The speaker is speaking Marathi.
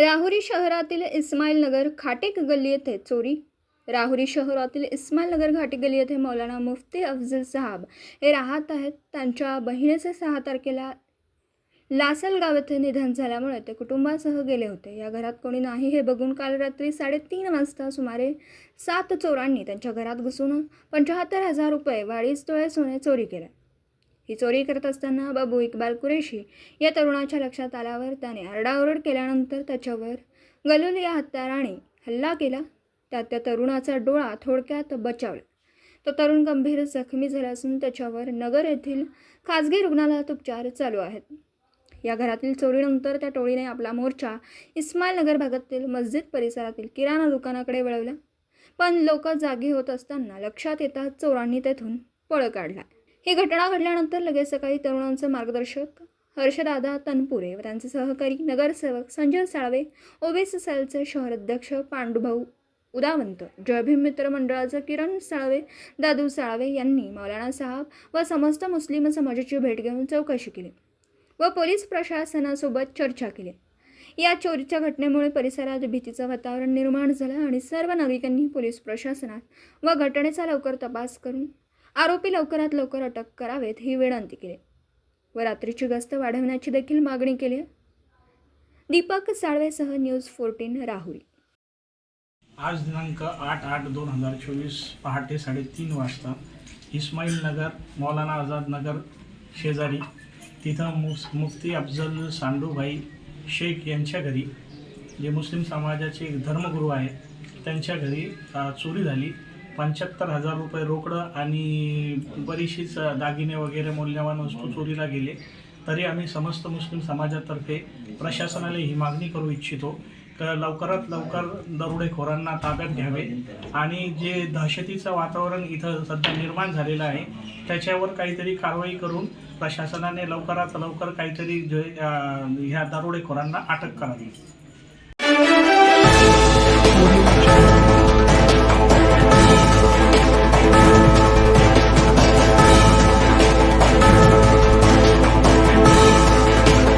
राहुरी शहरातील इस्माईल नगर खाटेक गल्ली येथे चोरी. राहुरी शहरातील इस्माईल नगर घाटी गल्ली येथे मौलाना मुफ्ती अफजल साहब हे राहत आहेत. त्यांच्या बहिणीचे सहा तारखेला लासलगाव येथे निधन झाल्यामुळे ते कुटुंबासह गेले होते. या घरात कोणी नाही हे बघून काल रात्री साडेतीन वाजता सुमारे सात चोरांनी त्यांच्या घरात घुसून पंच्याहत्तर हजार रुपये वाढीस तोळे सोने चोरी केले. ही चोरी करत असताना बाबू इक्बाल कुरेशी या तरुणाच्या लक्षात आल्यावर त्याने आरडाओरड केल्यानंतर त्याच्यावर गलुल या हत्याराने हल्ला केला. त्यात त्या तरुणाचा डोळा थोडक्यात बचावला. तो तरुण गंभीर जखमी झाला असून त्याच्यावर नगर येथील खाजगी रुग्णालयात उपचार चालू आहेत. या घरातील चोरीनंतर त्या टोळीने आपला मोर्चा इस्माईल नगर भागातील मस्जिद परिसरातील किराणा दुकानाकडे वळवला. पण लोक जागी होत असताना लक्षात येताच चोरांनी तेथून पळ काढला. ही घटना घडल्यानंतर लगेच सकाळी तरुणांचे मार्गदर्शक हर्षदादा तनपुरे व त्यांचे सहकारी नगरसेवक संजय साळवे ओबीसी सेलचे शहर अध्यक्ष पांडुभाऊ उदावंत जयभीम मित्र मंडळाचे किरण साळवे दादू साळवे यांनी मौलाना साहब व समस्त मुस्लिम समाजाची भेट घेऊन चौकशी केली व पोलीस प्रशासनासोबत चर्चा केली. या चोरीच्या घटनेमुळे परिसरात भीतीचं वातावरण निर्माण झालं आणि सर्व नागरिकांनी पोलीस प्रशासनात व घटनेचा लवकर तपास करून आरोपी लवकरात लवकर अटक करावेत ही विनंती केली. व रात्रीची गस्त वाढवण्याची देखील मागणी केली. दीपक साळवेसह न्यूज फोर्टीन राहुरी. आज दिनांक आठ आठ दोन हजार चोवीस पहाटे साडेतीन वाजता इस्माईल नगर मौलाना आझाद नगर शेजारी तिथं मुस मुफ्ती अफजल सांडूभाई शेख यांच्या घरी जे मुस्लिम समाजाचे एक धर्मगुरू आहेत त्यांच्या घरी चोरी झाली. पंच्याहत्तर हजार रुपये रोकडं आणि बरीचशीच दागिने वगैरे मौल्यवान वस्तू चोरीला गेले. तरी आम्ही समस्त मुस्लिम समाजातर्फे प्रशासनाला ही मागणी करू इच्छितो लवकरात लवकर दरोडेखोरांना ताब्यात घ्यावे. आणि जे दहशतीचं वातावरण इथं सध्या निर्माण झालेलं आहे त्याच्यावर काहीतरी कारवाई करून प्रशासनाने लवकरात लवकर काहीतरी जे ह्या दरोडेखोरांना अटक करावी.